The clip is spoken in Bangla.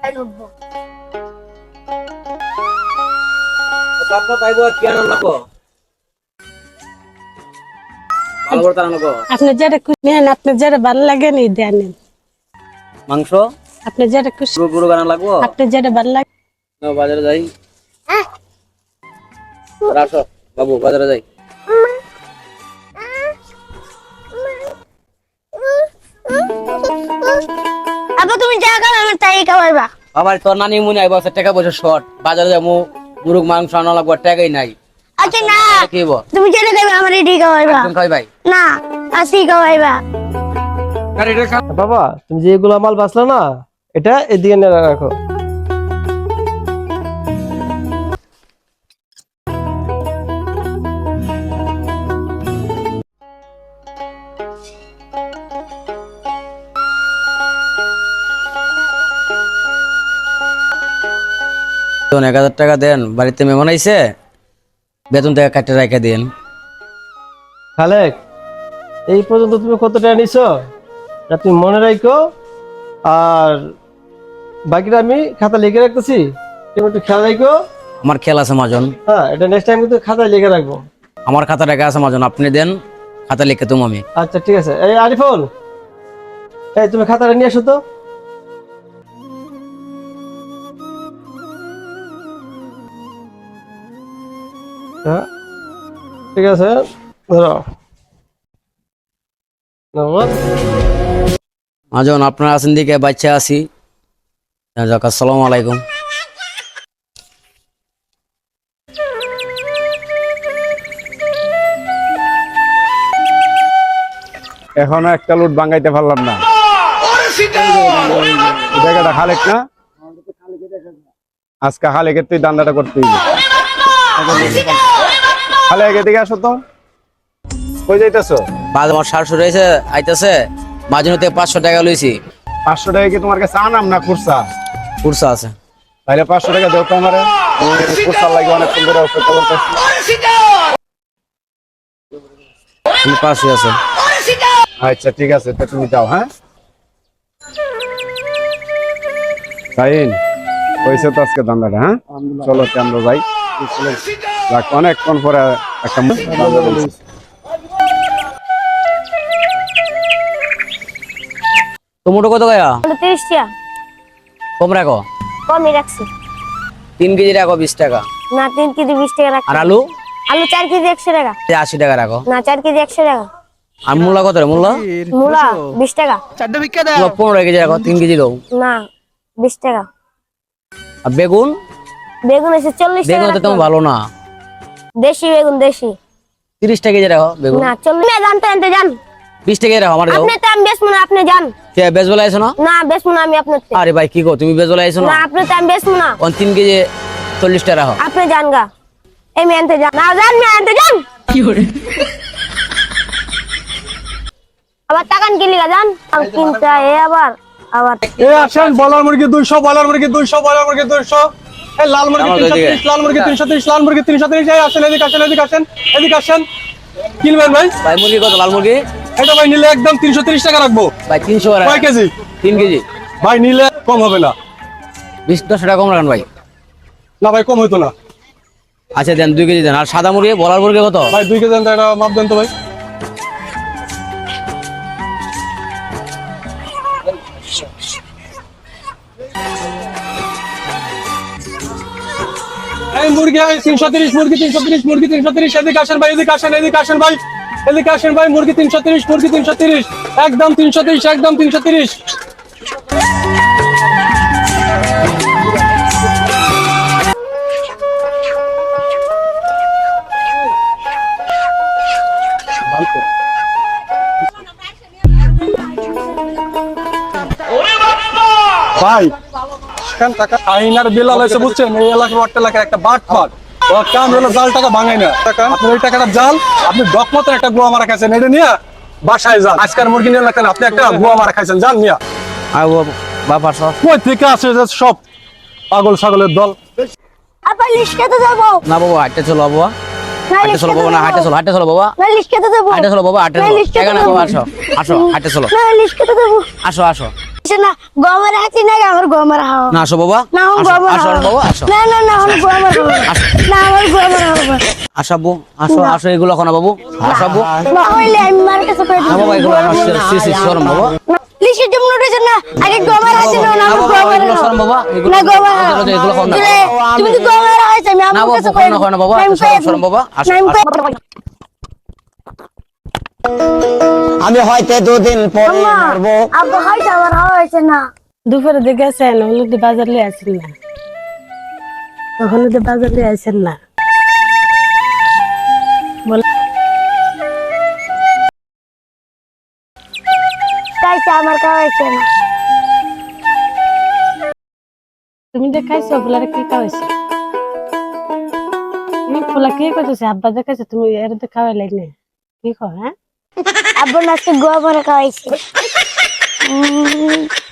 সাইড উঠবো বাপ্পা পাইব কি আনন্দ লাগবো ভালো করে তারা লাগবো আপনি যেটা খুশি নেন আপনার যেটা ভালো লাগে নি দেন। মাংস? আপনি যেটা খুশি পুরো পুরো গানা লাগবো? আপনি যেটা ভালো লাগে না, বাজারে যাই। আসো বাবু বাজারে যাই। খাবে আমি তাই তোর নানি মনে আইব টাকা পয়সা শর্ট বাজারে যাব মুরুগ মাংস আনা লাগবো টাকাই নাই। আচ্ছা না। তুমি যেটা খাবে আমার এটি খাওয়াইবা। ভাই না আসি খাওয়াইবা। বাবা তুমি যে এগুলো মাল বাঁচলা না এটা এদিকে রাখো। এক হাজার টাকা দেন বাড়িতে মেমন আইছে বেতন থেকে কাটে রাখা দেন খালেক এই পর্যন্ত তুমি কত টাকা নিছো? তা তুমি মনে রাখো আর বাকিটা আমি খাতা লিখে রাখতেছি তুমি একটু খেয়াল রাখো আমার খেয়াল আছে মাজন হ্যাঁ এটা নেক্সট টাইম কিন্তু খাতায় লিখে রাখব। আমার খাতা টাকা আছে মাজন আপনি দেন খাতা লিখে তুমি আমি। আচ্ছা ঠিক আছে। এই আরিফুল এই তুমি খাতাটা নিয়ে আসো তো। হ্যাঁ। ঠিক আছে ধরো। আপনার আছেন দিকে বাচ্চা আছি। যাক আসসালামু আলাইকুম। এখনও একটা লুট বাঙ্গাইতে পারলাম না। জায়গাটা খালেক না? আজকে খালেকের তুই দান্দাটা করতে খালেক এদিকে আসো তো। কই যাইতেছো? বাদ আমার শাশুড়ি এসে আইতেছে। মাজন থেকে পাঁচশো টাকা লইছি। পাঁচশো টাকা কি তোমার কাছে আনাম না খুরসা? কুরসা আছে। তাহলে পাঁচশো টাকা দেও তো আমারে। খুরসার লাগে অনেক সুন্দর অপেক্ষা করতেছি। কিন্তু পাঁচশো আছে। আচ্ছা ঠিক আছে তা তুমি যাও হ্যাঁ? তাইন হয়েছে তো আজকে দান্দাটা হ্যাঁ? চলো আমরা যাই। অনেকক্ষণ পরে একটা টমেটো কত গায়া? তিরিশ টাকা কম রাখো। কমই রাখছি। তিন কেজি রাখো বিশ টাকা। না তিন কেজি বিশ টাকা রাখছি। আর আলু? আলু চার কেজি একশো টাকা। আশি টাকা রাখো। না চার কেজি একশো টাকা। আর মূলা কত রে মূলা? মূলা বিশ টাকা। পনেরো কেজি রাখো তিন কেজি দাও। না বিশ টাকা। আর বেগুন? বেগুন এসে চল্লিশ টাকা বেগুন তো তেমন ভালো না। দেশি বেগুন দেশি। তিরিশ টাকা কেজি রাখো বেগুন। না চল্লিশ না জানতে জানতে যান বিশ টাকা রাখো আমার দাও। আপনি তো আমি বেচবো না আপনি যান কে বেজবেলা আইছো না? না বেচবো না আমি আপনার থেকে। আরে ভাই কি কো তুমি বেজবেলা আইছো না? না আপনি তো আমি বেচবো না। অন তিন কেজি চল্লিশ টাকা রাখো। আপনি যান গা। এই মেয়ে আনতে যান না যান মেয়ে আনতে যান আবার টাকান কিনলি গা যান আর কিনতে এ আবার আবার। এ আসেন বলার মুরগি দুইশো বলার মুরগি দুইশো বলার মুরগি দুইশো। এই লাল মুরগি তিনশো লাল মুরগি তিনশো তিরিশ লাল মুরগি তিনশো তিরিশ। এই আসেন এদিকে আসেন এদিকে আসেন এদিকে আসেন। কিনবেন ভাই ভাই। মুরগি কত লাল মুরগি? এটা ভাই নিলে একদম তিনশো তিরিশ টাকা রাখব। ভাই তিনশো কয় কেজি? তিন কেজি। ভাই নিলে কম হবে না। বিশ দশ টাকা কম রাখেন ভাই। না ভাই কম হইতো না। আচ্ছা দেন দুই কেজি দেন। আর সাদা মুরগি বলার মুরগি কত? ভাই দুই কেজি দেন তো একটা মাপ দেন তো ভাই। এই মুরগি তিনশো তিরিশ মুরগি, তিনশো তিরিশ মুরগি, তিনশো তিরিশ। এদিকে আসেন ভাই, এদিকে আসেন এদিকে আসেন মুরগি তিনশো তিরিশ, মুরগি তিনশো তিরিশ। একদম তিনশো তিরিশ, একদম তিনশো তিরিশ। কেন টাকা আইনার বিলাল এসে বুঝছেন? এই এলাকার ওয়ার্ড এলাকার একটা বাট ফাট ওর কাম হলো জাল টাকা ভাঙাই না আপনি ওই টাকাটা জাল আপনি ডকমতের একটা গোয়া মারা খাইছেন এটা নিয়ে বাসায় যান। আজকার মুরগি নিয়ে লাগতেন আপনি একটা গোয়া মারা খাইছেন যান নিয়ে। বাবা সব। কই থেকে আসে সব পাগল ছাগলের দল? আবার লিস্ট খেতে যাব। না বাবা হাঁটতে চলো বাবা। হাঁটতে চলো বাবা না হাঁটতে চলো হাঁটতে চলো বাবা। না লিস্ট খেতে যাব। হাঁটতে চলো বাবা হাঁটতে চলো। বাবা আসো। আসো হাঁটতে চলো। না লিস্ট খেতে যাব। আসো আসো। না গমের হাতি না আমার গমের হাওয়া না আসো বাবা। না আমার গমের আসো হাওয়া বাবা আসো। না না না আমার গমের হাওয়া না আমার গমের হাওয়া আসো আব্বু আসো আসো এগুলো এখন বাবু। আসো আব্বু। না হইলে আমি মার কাছে কই না বাবা এগুলো আমার সি সি শরম বাবা। লিখে জম নোটেছে না। আগে গমের হাতি না না আমার গমের এগুলো শরম বাবা। এগুলো না গমের এগুলো- এগুলো খাও না। তুমি তো গমের হাওয়া আমি আমার কাছে কই না বাবা শরম বাবা আসো আমি হয়তো দুদিন পরে মরবো। আব্বা হয়তো আমার হয়েছে না। দুপুরে দিকে গেছেন হলুদি বাজার লিয়ে আসেন না। হলুদি বাজার লিয়ে আসেন না। আমার খাওয়া হয়েছে না। তুমি যে খাইছো ফুলারে কি খাওয়াইছো তুমি ফুলা কি করতেছে আব্বা দেখাইছো তুমি এর তো খাওয়াই লাগনে কি কো হ্যাঁ? আব্বা নাকি গোয়া ভরে খাওয়াইছে?